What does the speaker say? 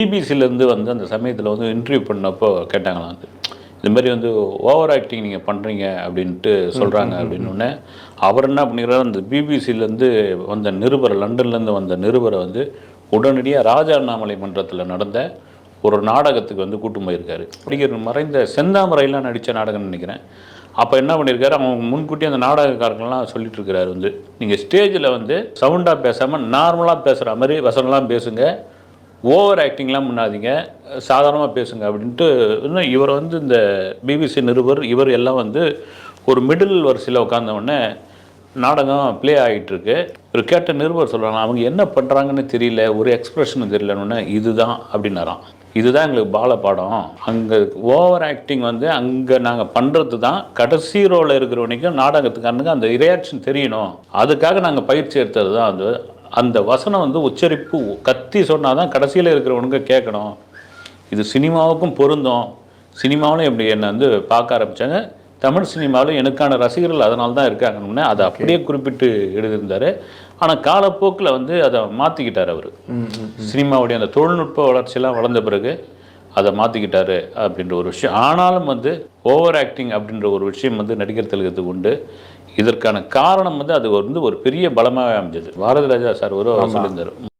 பிபிசிலேருந்து வந்து அந்த சமயத்தில் வந்து இன்டர்வியூ பண்ணப்போ கேட்டாங்களாம் வந்து இந்த மாதிரி வந்து ஓவர் ஆக்டிங் நீங்கள் பண்ணுறீங்க அப்படின்ட்டு சொல்கிறாங்க அப்படின்னு அவர் என்ன பண்ணிக்கிறார் அந்த பிபிசிலேருந்து வந்த நிருபரை லண்டன்லேருந்து வந்த நிருபரை வந்து உடனடியாக ராஜா அண்ணாமலை மன்றத்தில் நடந்த ஒரு நாடகத்துக்கு வந்து கூட்டு போயிருக்காரு. நடிகர் மறைந்த செந்தாமரையெல்லாம் நடித்த நாடகம்னு நினைக்கிறேன். அப்போ என்ன பண்ணியிருக்காரு அவங்க முன்கூட்டி அந்த நாடகக்காரங்கள்லாம் சொல்லிட்டு இருக்கிறாரு வந்து நீங்கள் ஸ்டேஜில் வந்து சவுண்டாக பேசாமல் நார்மலாக பேசுகிற மாதிரி வசனம்லாம் பேசுங்க ஓவர் ஆக்டிங்லாம் பண்ணாதீங்க. சாதாரணமாக பேசுங்க அப்படின்ட்டு இன்னும் இவர் வந்து இந்த பிபிசி நிருபர் இவர் எல்லாம் வந்து ஒரு மிடில் வரிசையில் உட்காந்தவொடனே நாடகம் ப்ளே ஆகிட்டுருக்கு இவர் கேட்ட நிருபர் சொல்கிறாங்க அவங்க என்ன பண்ணுறாங்கன்னு தெரியல ஒரு எக்ஸ்பிரஷனும் தெரியலன்னு இதுதான் அப்படின்னாராம். இதுதான் எங்களுக்கு பால பாடம். அங்கே ஓவர் ஆக்டிங் வந்து அங்கே நாங்கள் பண்ணுறது தான். கடைசி ரோவில் இருக்கிறவனைக்கும் நாடகத்துக்காரனுக்கு அந்த ரியாக்ஷன் தெரியணும். அதுக்காக நாங்கள் பயிற்சி எடுத்தது தான் அது. அந்த வசனம் வந்து உச்சரிப்பு கத்தி சொன்னால் தான் கடைசியில் இருக்கிறவனுக்கு கேட்கணும். இது சினிமாவுக்கும் பொருந்தும். சினிமாவிலும் இப்படி என்னை வந்து பார்க்க ஆரம்பித்தாங்க தமிழ் சினிமாவில் எனக்கான ரசிகர்கள் அதனால தான் இருக்காங்கன்னு அதை அப்படியே குறிப்பிட்டு எழுதியிருந்தார். ஆனால் காலப்போக்கில் வந்து அதை மாற்றிக்கிட்டார் அவர். சினிமாவுடைய அந்த தொழில்நுட்ப வளர்ச்சியெல்லாம் வளர்ந்த பிறகு அதை மாற்றிக்கிட்டாரு அப்படின்ற ஒரு விஷயம். ஆனாலும் வந்து ஓவர் ஆக்டிங் அப்படின்ற ஒரு விஷயம் வந்து நடிகர் திலகத்துக்கு உண்டு. இதற்கான காரணம் வந்து அது வந்து ஒரு பெரிய பலமாக அமைஞ்சது. பாரதிராஜா சார் ஒரு சொல்லியிருந்தார்